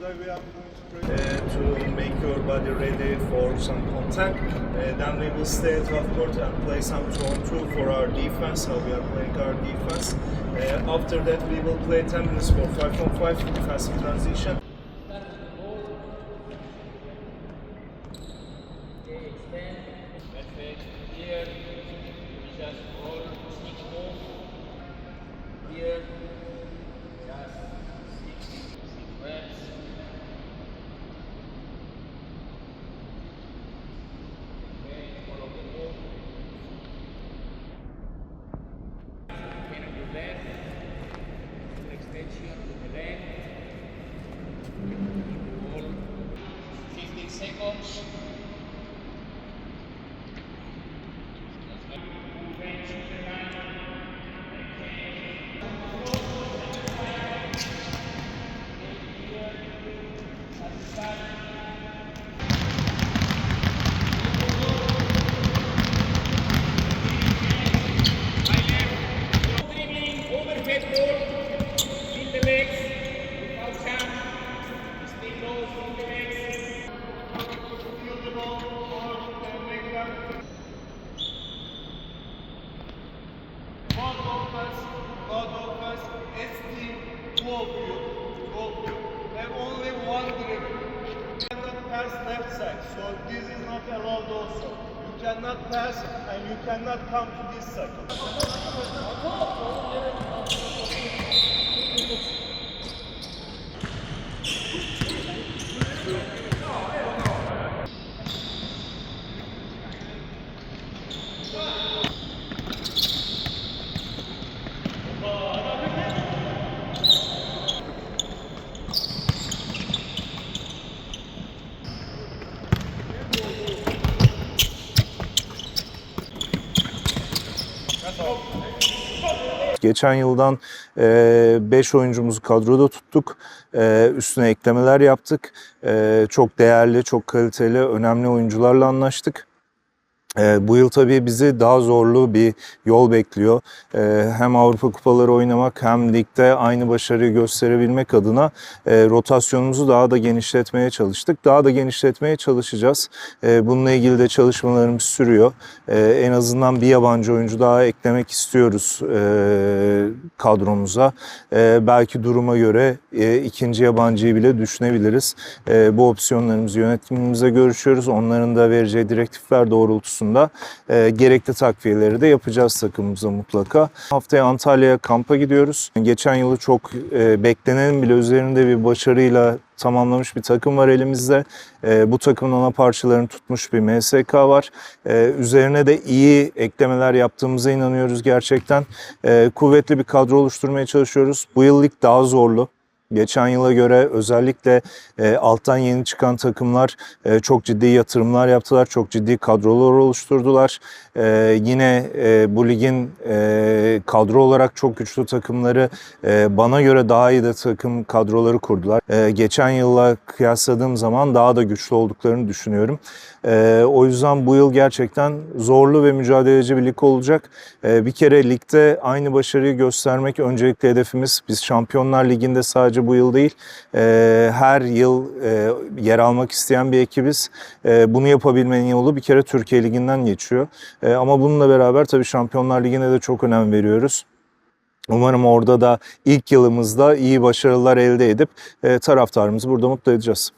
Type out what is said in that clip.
Today we are going to, uh, to make your body ready for some contact. Uh, then we will stay at half court and play some two on two for our defense. How we are playing our defense. Uh, after that, we will play 10 minutes for 5 on 5 defensive transition. much. Cannot pass and you cannot come to this side. Geçen yıldan 5 oyuncumuzu kadroda tuttuk. E, üstüne eklemeler yaptık. E, çok değerli, çok kaliteli, önemli oyuncularla anlaştık. E, bu yıl tabii bizi daha zorlu bir yol bekliyor. E, hem Avrupa Kupaları oynamak hem ligde aynı başarıyı gösterebilmek adına e, rotasyonumuzu daha da genişletmeye çalıştık. Daha da genişletmeye çalışacağız. E, bununla ilgili de çalışmalarımız sürüyor. E, en azından bir yabancı oyuncu daha eklemek istiyoruz e, kadromuza. E, belki duruma göre e, ikinci yabancıyı bile düşünebiliriz. E, bu opsiyonlarımızı yönetimimizle görüşüyoruz. Onların da vereceği direktifler doğrultusunda e, gerekli takviyeleri de yapacağız takımımıza mutlaka. Haftaya Antalya'ya kampa gidiyoruz. Geçen yılı çok e, beklenenin bile üzerinde bir başarıyla tamamlamış bir takım var elimizde. E, bu takımın ana parçalarını tutmuş bir MSK var. E, üzerine de iyi eklemeler yaptığımıza inanıyoruz gerçekten. E, kuvvetli bir kadro oluşturmaya çalışıyoruz. Bu yıl lig daha zorlu. Geçen yıla göre özellikle e, alttan yeni çıkan takımlar e, çok ciddi yatırımlar yaptılar, çok ciddi kadrolar oluşturdular. E, yine e, bu ligin e, kadro olarak çok güçlü takımları e, bana göre daha iyi de takım kadroları kurdular. E, geçen yılla kıyasladığım zaman daha da güçlü olduklarını düşünüyorum. E, o yüzden bu yıl gerçekten zorlu ve mücadeleci bir lig olacak. E, bir kere ligde aynı başarıyı göstermek öncelikli hedefimiz. Biz Şampiyonlar Ligi'nde sadece bu yıl değil, e, her yıl e, yer almak isteyen bir ekibiz. E, bunu yapabilmenin yolu bir kere Türkiye Ligi'nden geçiyor. E, ama bununla beraber tabii Şampiyonlar Ligi'ne de çok önem veriyoruz. Umarım orada da ilk yılımızda iyi başarılar elde edip e, taraftarımızı burada mutlu edeceğiz.